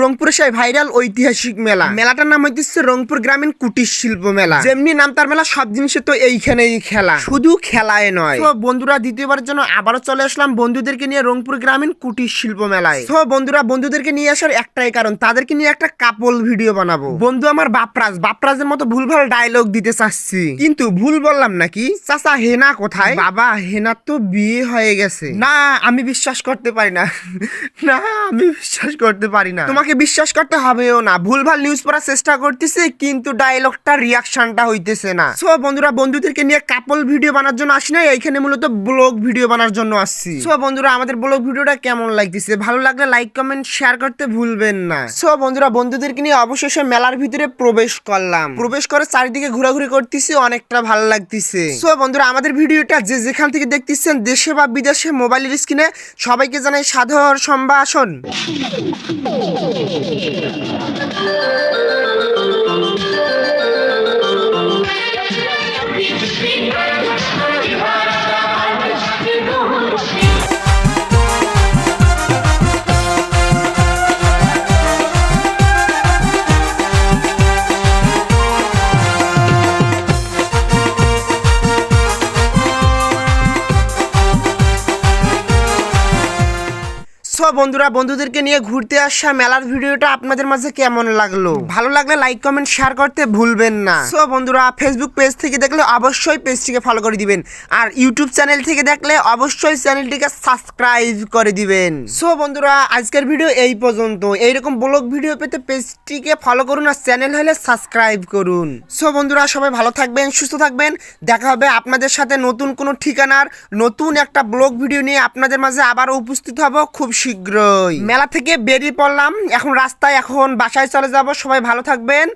রংপুরে সেই ভাইরাল ঐতিহাসিক মেলা। মেলাটার নাম হইতেছে রংপুর গ্রামীণ কুটির শিল্প মেলা। যেমনি নাম তার মেলা, সব জিনিসে তো এইখানেই খেলা। শুধু খেলায় নয়। তো বন্ধুরা দ্বিতীয়বার জন্য আবারও চলে আসলাম বন্ধুদেরকে নিয়ে রংপুর গ্রামীণ কুটির শিল্প মেলায়। তো বন্ধুরা, বন্ধুদেরকে নিয়ে আসার একটাই কারণ, তাদেরকে নিয়ে একটা কাপল ভিডিও বানাবো। বন্ধু আমার বাপরাজ, বাপরাজের মতো ভুলভাল ডায়লগ দিতে চাচ্ছি। কিন্তু ভুল বললাম নাকি? চাচা হেনা কোথায়? বাবা হেনার তো বিয়ে হয়ে গেছে। না, আমি বিশ্বাস করতে পারি না। না, আমি বিশ্বাস করতে পারি না। তোমাকে বিশ্বাস করতে হবেও না। ভুলভাল নিউজ পড়ার চেষ্টা করতেছে, কিন্তু ডায়লগটা রিয়াকশনটা হইতেছে না। সো বন্ধুরা, বন্ধুদেরকে নিয়ে কাপল ভিডিও বানার জন্য আসি না এইখানে মূলত ব্লগ ভিডিও বানার জন্য আসছি। সো বন্ধুরা, আমাদের ব্লগ ভিডিওটা কেমন লাগতেছে? ভালো লাগলে লাইক কমেন্ট শেয়ার করতে ভুলবেন না। সো বন্ধুরা, বন্ধুদেরকে নিয়ে অবশেষে মেলার ভিতরে প্রবেশ করলাম। প্রবেশ করে চারিদিকে ঘোরাঘুরি করতেছি, অনেকটা ভালো লাগতেছে। সো বন্ধুরা, আমাদের ভিডিওটা যে যেখান থেকে দেখতেছেন, দেশে বা বিদেশে মোবাইলের স্ক্রিনে সবাইকে জানাই সাধারণ সম্ভাষণ। Thank you. সো বন্ধুরা, বন্ধুদেরকে নিয়ে ঘুরতে আসা মেলার ভিডিওটা আপনাদের মাঝে কেমন লাগল? ভালো লাগলে লাইক কমেন্ট শেয়ার করতে ভুলবেন না। সো বন্ধুরা ফেসবুক পেজ থেকে দেখলে অবশ্যই পেজটিকে ফলো করে দিবেন। আর ইউটিউব চ্যানেল থেকে দেখলে অবশ্যই চ্যানেলটিকে সাবস্ক্রাইব করে দিবেন। সো বন্ধুরা, আজকের ভিডিও এই পর্যন্ত। এইরকম ব্লগ ভিডিও পেতে পেজটিকে ফলো করুন আর চ্যানেল হলে সাবস্ক্রাইব করুন। সো বন্ধুরা, সবাই ভালো থাকবেন, সুস্থ থাকবেন। দেখা হবে আপনাদের সাথে নতুন কোনো ঠিকানার নতুন একটা ব্লগ ভিডিও নিয়ে আপনাদের মাঝে আবারও উপস্থিত হব। খুব শীঘ্রই। মেলা থেকে বেরিয়ে পড়লাম। এখন রাস্তায় এখন বাসায় চলে যাব। সবাই ভালো থাকবেন।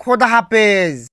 খোদা হাফেজ।